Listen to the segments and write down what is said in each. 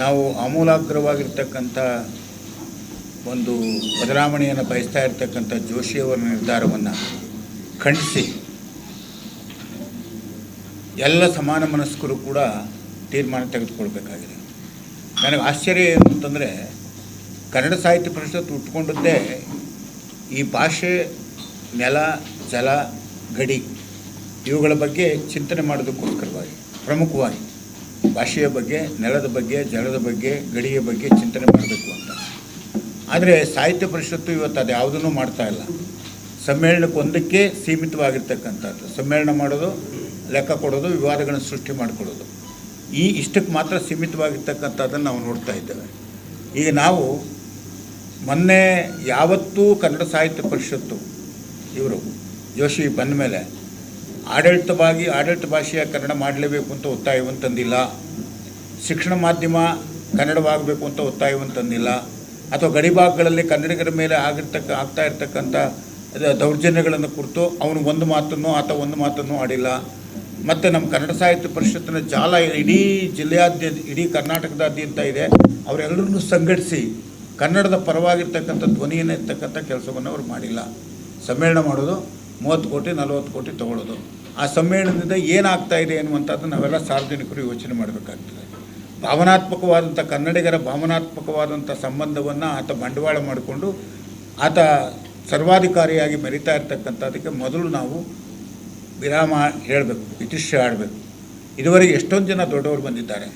ನಾವು ಆಮೂಲಾಗ್ರವಾಗಿರ್ತಕ್ಕಂಥ ಒಂದು ಬದಲಾವಣೆಯನ್ನು ಬಯಸ್ತಾ ಇರ್ತಕ್ಕಂಥ ಜೋಶಿಯವರ ನಿರ್ಧಾರವನ್ನು ಖಂಡಿಸಿ. ಎಲ್ಲ ಸಮಾನ ಮನಸ್ಕರು ಕೂಡ ತೀರ್ಮಾನ ತೆಗೆದುಕೊಳ್ಬೇಕಾಗಿದೆ. ನನಗೆ ಆಶ್ಚರ್ಯ ಏನು ಅಂತಂದರೆ ಕನ್ನಡ ಸಾಹಿತ್ಯ ಪರಿಷತ್ ಉಟ್ಕೊಂಡದ್ದೇ ಈ ಭಾಷೆ, ನೆಲ, ಜಲ, ಗಡಿ ಇವುಗಳ ಬಗ್ಗೆ ಚಿಂತನೆ ಮಾಡೋದಕ್ಕೋಸ್ಕರವಾಗಿ, ಪ್ರಮುಖವಾಗಿ. ಭಾಷೆಯ ಬಗ್ಗೆ, ನೆಲದ ಬಗ್ಗೆ, ಜಲದ ಬಗ್ಗೆ, ಗಡಿಯ ಬಗ್ಗೆ ಚಿಂತನೆ ಮಾಡಬೇಕು ಅಂತ. ಆದರೆ ಸಾಹಿತ್ಯ ಪರಿಷತ್ತು ಇವತ್ತು ಅದು ಯಾವುದನ್ನು ಮಾಡ್ತಾ ಇಲ್ಲ. ಸಮ್ಮೇಳನಕ್ಕೆ ಒಂದಕ್ಕೆ ಸೀಮಿತವಾಗಿರ್ತಕ್ಕಂಥದ್ದು. ಸಮ್ಮೇಳನ ಮಾಡೋದು, ಲೆಕ್ಕ ಕೊಡೋದು, ವಿವಾದಗಳನ್ನು ಸೃಷ್ಟಿ ಮಾಡಿಕೊಡೋದು ಈ ಇಷ್ಟಕ್ಕೆ ಮಾತ್ರ ಸೀಮಿತವಾಗಿರ್ತಕ್ಕಂಥದ್ದನ್ನು ನಾವು ನೋಡ್ತಾ ಇದ್ದೇವೆ. ಈಗ ನಾವು ಮೊನ್ನೆ ಯಾವತ್ತೂ ಕನ್ನಡ ಸಾಹಿತ್ಯ ಪರಿಷತ್ತು ಇವರು, ಜೋಶಿ ಬಂದ ಮೇಲೆ ಆಡಳಿತವಾಗಿ ಆಡಳಿತ ಭಾಷೆಯ ಕನ್ನಡ ಮಾಡಲೇಬೇಕು ಅಂತ ಒತ್ತಾಯವನ್ನು ತಂದಿಲ್ಲ. ಶಿಕ್ಷಣ ಮಾಧ್ಯಮ ಕನ್ನಡವಾಗಬೇಕು ಅಂತ ಒತ್ತಾಯವನ್ನು ತಂದಿಲ್ಲ. ಅಥವಾ ಗಡಿಭಾಗಗಳಲ್ಲಿ ಕನ್ನಡಿಗರ ಮೇಲೆ ಆಗಿರ್ತಕ್ಕ, ಆಗ್ತಾ ಇರ್ತಕ್ಕಂಥ ದೌರ್ಜನ್ಯಗಳನ್ನು ಕುರಿತು ಅವನು ಒಂದು ಮಾತನ್ನು, ಆತ ಒಂದು ಮಾತನ್ನು ಆಡಿಲ್ಲ. ಮತ್ತು ನಮ್ಮ ಕನ್ನಡ ಸಾಹಿತ್ಯ ಪರಿಷತ್ತಿನ ಜಾಲ ಇಡೀ ಜಿಲ್ಲೆಯಾದ್ಯಂತ, ಇಡೀ ಕರ್ನಾಟಕದಾದ್ಯಂತ ಇದೆ. ಅವರೆಲ್ಲರನ್ನೂ ಸಂಘಟಿಸಿ ಕನ್ನಡದ ಪರವಾಗಿರ್ತಕ್ಕಂಥ ಧ್ವನಿಯನ್ನು ಇರ್ತಕ್ಕಂಥ ಕೆಲಸವನ್ನು ಅವರು ಮಾಡಿಲ್ಲ. ಸಮ್ಮೇಳನ ಮಾಡೋದು ಮೂವತ್ತು ಕೋಟಿ, ನಲವತ್ತು ಕೋಟಿ ತಗೊಳ್ಳೋದು. ಆ ಸಮ್ಮೇಳನದಿಂದ ಏನಾಗ್ತಾ ಇದೆ ಅನ್ನುವಂಥದ್ದು ನಾವೆಲ್ಲ ಸಾರ್ವಜನಿಕರು ಯೋಚನೆ ಮಾಡಬೇಕಾಗ್ತದೆ. ಭಾವನಾತ್ಮಕವಾದಂಥ ಕನ್ನಡಿಗರ ಭಾವನಾತ್ಮಕವಾದಂಥ ಸಂಬಂಧವನ್ನು ಆತ ಬಂಡವಾಳ ಮಾಡಿಕೊಂಡು ಆತ ಸರ್ವಾಧಿಕಾರಿಯಾಗಿ ಮೆರಿತಾ ಇರ್ತಕ್ಕಂಥದಕ್ಕೆ ಮೊದಲು ನಾವು ವಿರಾಮ ಹೇಳಬೇಕು, ಇತಿಶ್ಯ ಆಡಬೇಕು. ಇದುವರೆಗೆ ಎಷ್ಟೊಂದು ಜನ ದೊಡ್ಡವರು ಬಂದಿದ್ದಾರೆ.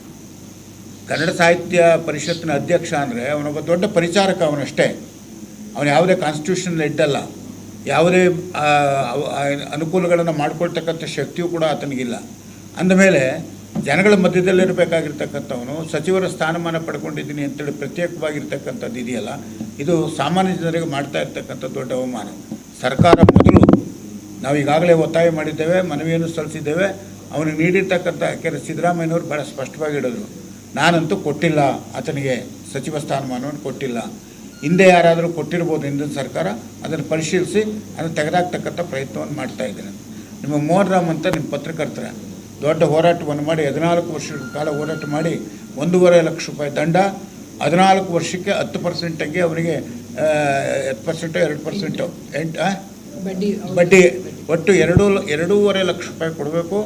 ಕನ್ನಡ ಸಾಹಿತ್ಯ ಪರಿಷತ್ತಿನ ಅಧ್ಯಕ್ಷ ಅಂದರೆ ಅವನೊಬ್ಬ ದೊಡ್ಡ ಪರಿಚಾರಕ ಅವನಷ್ಟೇ. ಅವನು ಯಾವುದೇ ಕಾನ್ಸ್ಟಿಟ್ಯೂಷನ್ ಇಡ್ಡಲ್ಲ ಯಾವುದೇ ಅನುಕೂಲಗಳನ್ನು ಮಾಡಿಕೊಳ್ತಕ್ಕಂಥ ಶಕ್ತಿಯೂ ಕೂಡ ಆತನಿಗಿಲ್ಲ. ಅಂದಮೇಲೆ ಜನಗಳ ಮಧ್ಯದಲ್ಲಿರಬೇಕಾಗಿರ್ತಕ್ಕಂಥವನು ಸಚಿವರ ಸ್ಥಾನಮಾನ ಪಡ್ಕೊಂಡಿದ್ದೀನಿ ಅಂತೇಳಿ ಪ್ರತ್ಯೇಕವಾಗಿರ್ತಕ್ಕಂಥದ್ದು ಇದೆಯಲ್ಲ, ಇದು ಸಾಮಾನ್ಯ ಜನರಿಗೆ ಮಾಡ್ತಾ ಇರ್ತಕ್ಕಂಥ ದೊಡ್ಡ ಅವಮಾನ. ಸರ್ಕಾರ ಮೊದಲು ನಾವು ಈಗಾಗಲೇ ಒತ್ತಾಯ ಮಾಡಿದ್ದೇವೆ, ಮನವಿಯನ್ನು ಸಲ್ಲಿಸಿದ್ದೇವೆ ಅವನಿಗೆ ನೀಡಿರ್ತಕ್ಕಂಥ ಯಾಕೆಂದರೆ ಸಿದ್ದರಾಮಯ್ಯನವರು ಭಾಳ ಸ್ಪಷ್ಟವಾಗಿ ಹೇಳಿದರು. ನಾನಂತೂ ಕೊಟ್ಟಿಲ್ಲ, ಆತನಿಗೆ ಸಚಿವ ಸ್ಥಾನಮಾನವನ್ನು ಕೊಟ್ಟಿಲ್ಲ. ಹಿಂದೆ ಯಾರಾದರೂ ಕೊಟ್ಟಿರ್ಬೋದು ಹಿಂದಿನ ಸರ್ಕಾರ, ಅದನ್ನು ಪರಿಶೀಲಿಸಿ ಅದನ್ನು ತೆಗೆದಾಕ್ತಕ್ಕಂಥ ಪ್ರಯತ್ನವನ್ನು ಮಾಡ್ತಾ ಇದ್ದೇನೆ. ನಿಮ್ಮ ಮೋಹನ್ ರಾಮ್ ಅಂತ ನಿಮ್ಮ ಪತ್ರಕರ್ತರ. ದೊಡ್ಡ ಹೋರಾಟವನ್ನು ಮಾಡಿ ಹದಿನಾಲ್ಕು ವರ್ಷ ಕಾಲ ಹೋರಾಟ ಮಾಡಿ ಒಂದೂವರೆ ಲಕ್ಷ ರೂಪಾಯಿ ದಂಡ ಹದಿನಾಲ್ಕು ವರ್ಷಕ್ಕೆ ಹತ್ತು ಪರ್ಸೆಂಟಾಗಿ ಅವರಿಗೆ ಹತ್ತು ಪರ್ಸೆಂಟು ಎರಡು ಪರ್ಸೆಂಟು ಎಂಟು ಬಡ್ಡಿ. ಬಡ್ಡಿ. ಒಟ್ಟು ಎರಡು ಎರಡೂವರೆ ಲಕ್ಷ ರೂಪಾಯಿ ಕೊಡಬೇಕು.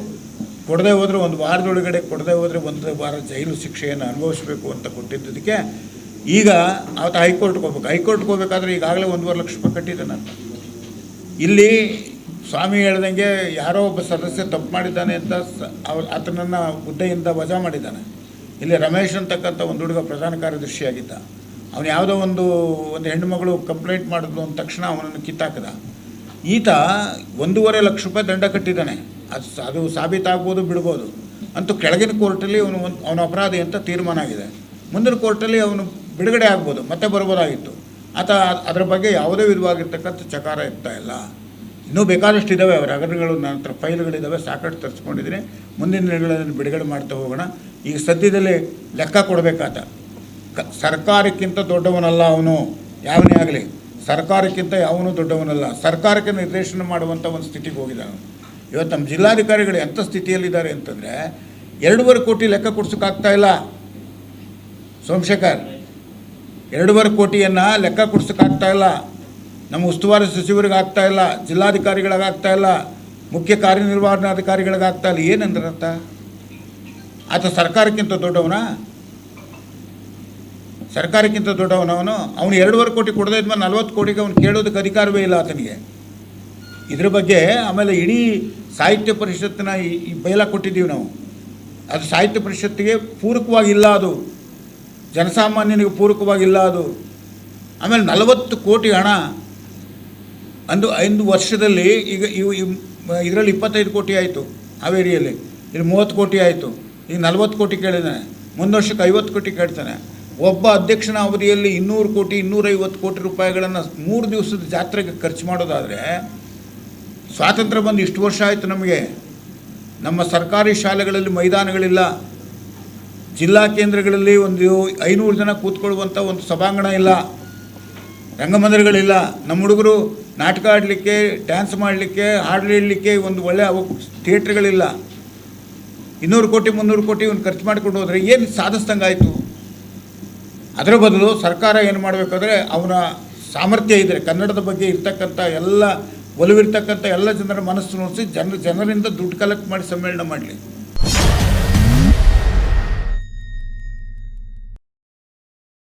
ಕೊಡದೆ ಹೋದರೆ ಒಂದು ವಾರದೊಳಗಡೆ ಕೊಡದೆ ಹೋದರೆ ಒಂದು ವಾರ ಜೈಲು ಶಿಕ್ಷೆಯನ್ನು ಅನುಭವಿಸಬೇಕು ಅಂತ ಕೊಟ್ಟಿದ್ದಕ್ಕೆ ಈಗ ಆತ ಹೈಕೋರ್ಟ್ಗೆ ಹೋಗ್ಬೇಕು. ಹೈಕೋರ್ಟ್ಗೆ ಹೋಗ್ಬೇಕಾದ್ರೆ ಈಗಾಗಲೇ ಒಂದೂವರೆ ಲಕ್ಷ ರೂಪಾಯಿ ಕಟ್ಟಿದ್ದಾನಂತ ಇಲ್ಲಿ ಸ್ವಾಮಿ ಹೇಳ್ದಂಗೆ ಯಾರೋ ಒಬ್ಬ ಸದಸ್ಯ ತಪ್ಪು ಮಾಡಿದ್ದಾನೆ ಅಂತ ಸ ಅವ ಆತನನ್ನು ಹುದ್ದೆಯಿಂದ ವಜಾ ಮಾಡಿದ್ದಾನೆ. ಇಲ್ಲಿ ರಮೇಶ್ ಅಂತಕ್ಕಂಥ ಒಂದು ಹುಡುಗ ಪ್ರಧಾನ ಕಾರ್ಯದರ್ಶಿಯಾಗಿದ್ದ. ಅವನು ಯಾವುದೋ ಒಂದು ಒಂದು ಹೆಣ್ಣುಮಗಳು ಕಂಪ್ಲೇಂಟ್ ಮಾಡಿದ್ಲು ಅಂದ ತಕ್ಷಣ ಅವನನ್ನು ಕಿತ್ತಾಕಿದ. ಈತ ಒಂದೂವರೆ ಲಕ್ಷ ರೂಪಾಯಿ ದಂಡ ಕಟ್ಟಿದ್ದಾನೆ. ಅದು ಅದು ಸಾಬೀತಾಗ್ಬೋದು ಬಿಡ್ಬೋದು ಅಂತೂ ಕೆಳಗಿನ ಕೋರ್ಟಲ್ಲಿ ಅವನು ಅವನ ಅಪರಾಧಿ ಅಂತ ತೀರ್ಮಾನ ಆಗಿದೆ. ಮುಂದಿನ ಕೋರ್ಟಲ್ಲಿ ಅವನು ಬಿಡುಗಡೆ ಆಗ್ಬೋದು, ಮತ್ತೆ ಬರ್ಬೋದಾಗಿತ್ತು. ಆತ ಅದರ ಬಗ್ಗೆ ಯಾವುದೇ ವಿಧವಾಗಿರ್ತಕ್ಕಂಥ ಚಕಾರ ಇರ್ತಾ ಇಲ್ಲ. ಇನ್ನೂ ಬೇಕಾದಷ್ಟು ಇದ್ದಾವೆ ಅವರ ಹಗರಣಗಳು ನನ್ನ ಹತ್ರ ಫೈಲ್ಗಳಿದ್ದಾವೆ ಸಾಕಷ್ಟು ತರಿಸ್ಕೊಂಡಿದ್ದೀನಿ. ಮುಂದಿನ ದಿನಗಳಲ್ಲಿ ಬಿಡುಗಡೆ ಮಾಡ್ತಾ ಹೋಗೋಣ. ಈಗ ಸದ್ಯದಲ್ಲಿ ಲೆಕ್ಕ ಕೊಡಬೇಕಾತ ಕ, ಸರ್ಕಾರಕ್ಕಿಂತ ದೊಡ್ಡವನಲ್ಲ ಅವನು. ಯಾವನೇ ಆಗಲಿ, ಸರ್ಕಾರಕ್ಕಿಂತ ಯಾವನು ದೊಡ್ಡವನಲ್ಲ. ಸರ್ಕಾರಕ್ಕೆ ನಿರ್ದೇಶನ ಮಾಡುವಂಥ ಒಂದು ಸ್ಥಿತಿಗೆ ಹೋಗಿದ್ದಾನೆ ಇವತ್ತು ನಮ್ಮ ಜಿಲ್ಲಾಧಿಕಾರಿಗಳು ಎಂಥ ಸ್ಥಿತಿಯಲ್ಲಿದ್ದಾರೆ ಅಂತಂದರೆ, ಎರಡೂವರೆ ಕೋಟಿ ಲೆಕ್ಕ ಕೊಡ್ಸೋಕ್ಕಾಗ್ತಾ ಇಲ್ಲ. ಸೋಮಶೇಖರ್, ಎರಡೂವರೆ ಕೋಟಿಯನ್ನು ಲೆಕ್ಕ ಕೊಡ್ಸೋಕ್ಕಾಗ್ತಾ ಇಲ್ಲ. ನಮ್ಮ ಉಸ್ತುವಾರಿ ಸಚಿವರಿಗೆ ಆಗ್ತಾ ಇಲ್ಲ ಜಿಲ್ಲಾಧಿಕಾರಿಗಳಿಗಾಗ್ತಾ ಇಲ್ಲ, ಮುಖ್ಯ ಕಾರ್ಯನಿರ್ವಹಣಾಧಿಕಾರಿಗಳಿಗಾಗ್ತಾ ಇಲ್ಲ ಏನಂದ್ರೆ ಅರ್ಥ ಆತ ಸರ್ಕಾರಕ್ಕಿಂತ ದೊಡ್ಡವನ? ಸರ್ಕಾರಕ್ಕಿಂತ ದೊಡ್ಡವನವನು ಅವನು. ಎರಡೂವರೆ ಕೋಟಿ ಕೊಡದೇ ಇದ್ಮೇಲೆ ನಲ್ವತ್ತು ಕೋಟಿಗೆ ಅವನು ಕೇಳೋದಕ್ಕೆ ಅಧಿಕಾರವೇ ಇಲ್ಲ ಆತನಿಗೆ. ಇದ್ರ ಬಗ್ಗೆ ಆಮೇಲೆ ಇಡೀ ಸಾಹಿತ್ಯ ಪರಿಷತ್ತಿನ ಈ ಬೈಲ ಕೊಟ್ಟಿದ್ದೀವಿ ನಾವು. ಅದು ಸಾಹಿತ್ಯ ಪರಿಷತ್ತಿಗೆ ಪೂರಕವಾಗಿಲ್ಲ ಅದು. ಜನಸಾಮಾನ್ಯನಿಗೆ ಪೂರಕವಾಗಿಲ್ಲ ಅದು. ಆಮೇಲೆ ನಲವತ್ತು ಕೋಟಿ ಹಣ ಅಂದು ಐದು ವರ್ಷದಲ್ಲಿ ಈಗ ಇವು ಇದರಲ್ಲಿ ಇಪ್ಪತ್ತೈದು ಕೋಟಿ ಆಯಿತು ಹಾವೇರಿಯಲ್ಲಿ. ಇಲ್ಲಿ ಮೂವತ್ತು ಕೋಟಿ ಆಯಿತು. ಈಗ ನಲ್ವತ್ತು ಕೋಟಿ ಕೇಳಿದ್ದಾನೆ. ಮುಂದೆ ವರ್ಷಕ್ಕೆ ಐವತ್ತು ಕೋಟಿ ಕೇಳ್ತಾನೆ. ಒಬ್ಬ ಅಧ್ಯಕ್ಷನ ಅವಧಿಯಲ್ಲಿ ಇನ್ನೂರು ಕೋಟಿ, ಇನ್ನೂರೈವತ್ತು ಕೋಟಿ ರೂಪಾಯಿಗಳನ್ನು ಮೂರು ದಿವಸದ ಜಾತ್ರೆಗೆ ಖರ್ಚು ಮಾಡೋದಾದರೆ ಸ್ವಾತಂತ್ರ್ಯ ಬಂದು ಇಷ್ಟು ವರ್ಷ ಆಯಿತು ನಮಗೆ. ನಮ್ಮ ಸರ್ಕಾರಿ ಶಾಲೆಗಳಲ್ಲಿ ಮೈದಾನಗಳಿಲ್ಲ. ಜಿಲ್ಲಾ ಕೇಂದ್ರಗಳಲ್ಲಿ ಒಂದು ಐನೂರು ಜನ ಕೂತ್ಕೊಳ್ಳುವಂಥ ಒಂದು ಸಭಾಂಗಣ ಇಲ್ಲ. ರಂಗಮಂದಿರಗಳಿಲ್ಲ. ನಮ್ಮ ಹುಡುಗರು ನಾಟಕ ಆಡಲಿಕ್ಕೆ ಡ್ಯಾನ್ಸ್ ಮಾಡಲಿಕ್ಕೆ, ಹಾಡು ಹೇಳಲಿಕ್ಕೆ ಒಂದು ಒಳ್ಳೆಯ ಅವ ಥಿಯೇಟ್ರ್ಗಳಿಲ್ಲ. ಇನ್ನೂರು ಕೋಟಿ, ಮುನ್ನೂರು ಕೋಟಿ ಒಂದು ಖರ್ಚು ಮಾಡಿಕೊಂಡು ಹೋದರೆ ಏನು ಸಾಧಿಸ್ದಂಗಾಯಿತು ಅದರ ಬದಲು ಸರ್ಕಾರ ಏನು ಮಾಡಬೇಕಾದ್ರೆ ಅವನ ಸಾಮರ್ಥ್ಯ ಇದ್ದರೆ ಕನ್ನಡದ ಬಗ್ಗೆ ಇರ್ತಕ್ಕಂಥ ಎಲ್ಲ ಒಲವಿರ್ತಕ್ಕಂಥ ಎಲ್ಲ ಜನರ ಮನಸ್ಸು ನೋಡಿಸಿ, ಜನ, ಜನರಿಂದ ದುಡ್ಡು ಕಲೆಕ್ಟ್ ಮಾಡಿ ಸಮ್ಮೇಳನ ಮಾಡಲಿ.